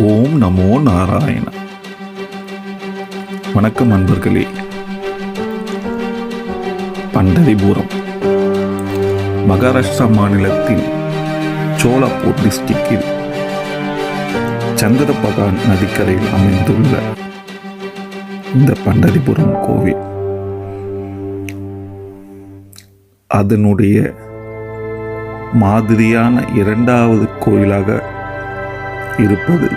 ஓம் நமோ நாராயண. வணக்கம் அன்பர்களே. பண்டரிபுரம் மகாராஷ்டிரா மாநிலத்தில் சோலாப்பூர் டிஸ்ட்ரிக்டில் சந்திரபகான் நதிக்கரையில் அமைந்துள்ள இந்த பண்டரிபுரம் கோவில். அதனுடைய மாதிரியான இரண்டாவது கோயிலாக இருப்பது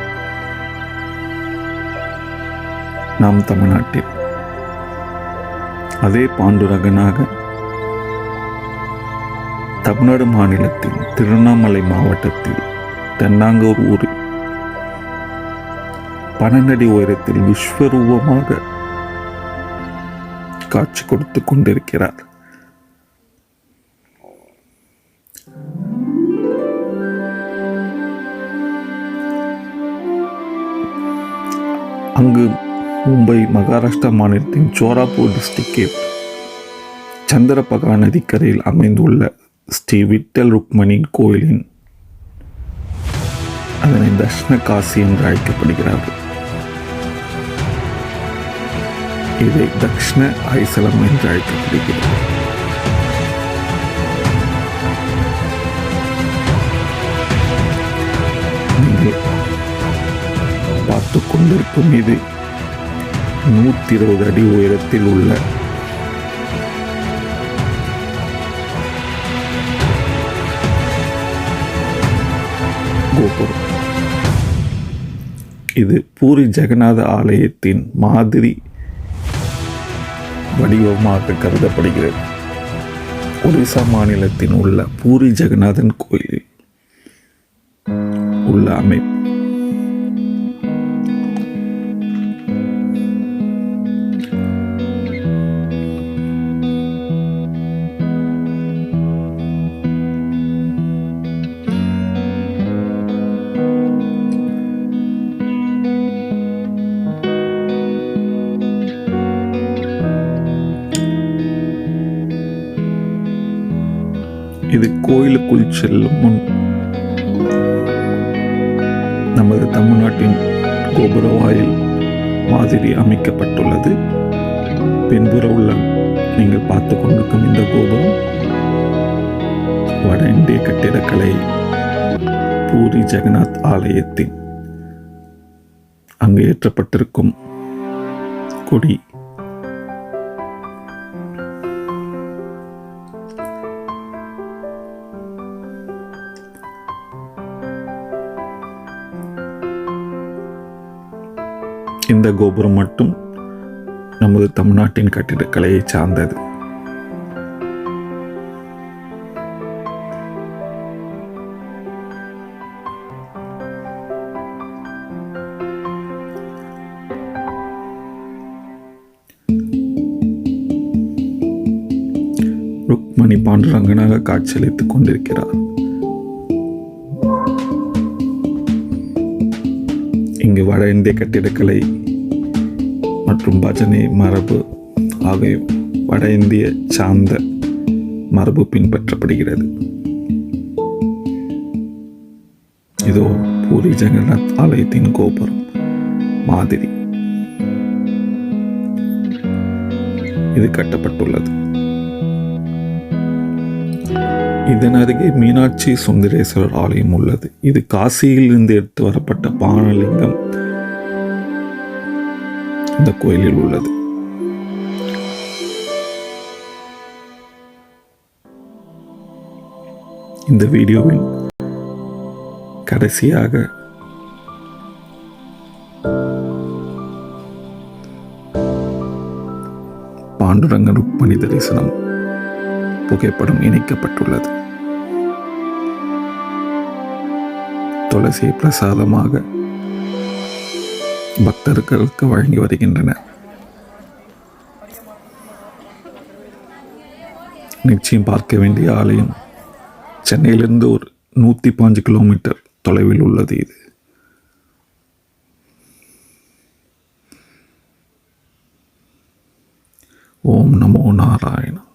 நாம் தமிழ்நாட்டில். அதே பாண்டுரகனாக தமிழ்நாடு மாநிலத்தில் திருவண்ணாமலை மாவட்டத்தில் தென்னாங்கூர் ஊரில் பன்னெண்டடி உயரத்தில் விஸ்வரூபமாக காட்சி கொடுத்து கொண்டிருக்கிறார். அங்கு மும்பை மகாராஷ்டிரா மாநிலத்தின் சோராப்பூர் டிஸ்ட்ரிக்டில் சந்திரபகா நதிக்கரையில் அமைந்துள்ள ஸ்ரீ விட்டல் ருக்மணி கோயிலின் அதனை தட்சிண காசி என்று அழைக்கப்படுகிறார்கள். இதை தக்ஷண ஐசலம் என்று அழைக்கப்படுகிறது. பார்த்து கொண்டிருக்கும் இது. நூற்றி இருபது அடி உயரத்தில் உள்ள. கோபுரம். இது பூரி ஜெகநாத ஆலயத்தின் மாதிரி வடிவமாக கருதப்படுகிறது. ஒடிசா மாநிலத்தின் உள்ள பூரி ஜெகநாதன் கோயில் உள்ள அமைப்பு. இது கோயிலுக்குள் செல்லும் முன் நமது தமிழ்நாட்டின் கோபுர வாயில் மாதிரி அமைக்கப்பட்டுள்ளது. பின்புற உள்ள நீங்கள் பார்த்து கொண்டிருக்கும் இந்த கோபுரம் வட இந்திய கட்டிடக்கலை பூரி ஜெகநாத் ஆலயத்தின் அங்கு ஏற்றப்பட்டிருக்கும் கொடி. இந்த கோபுரம் மட்டும் நமது தமிழ்நாட்டின் கட்டிடக்கலையை சார்ந்தது. ருக்மணி பாண்டுரங்கனாக காட்சியளித்துக் கொண்டிருக்கிறார். இங்கு வட இந்திய கட்டிடக்கலை மற்றும் பஜனை மரபு ஆகிய வட இந்திய சார்ந்த மரபு பின்பற்றப்படுகிறது. இதோ பூரி ஜெகநாத் ஆலயத்தின் கோபுரம் மாதிரி. இது கட்டப்பட்டுள்ளது. இதன் அருகே மீனாட்சி சுந்தரேஸ்வரர் ஆலயம் உள்ளது. இது காசியில் இருந்து எடுத்து வரப்பட்ட பானலிங்கம் இந்த கோயிலில் உள்ளது. இந்த வீடியோவின் கடைசியாக பாண்டுரங்க ருக்மணி தரிசனம் புகைப்படம் இணைக்கப்பட்டுள்ளது. துளசியை பிரசாதமாக பக்தர்களுக்கு வழங்கி வருகின்றனர் நிச்சயம் பார்க்க வேண்டிய ஆலயம் சென்னையிலிருந்து ஒரு நூற்றி பாஞ்சு கிலோமீட்டர் தொலைவில் உள்ளது இது. ஓம் நமோ நாராயணம்.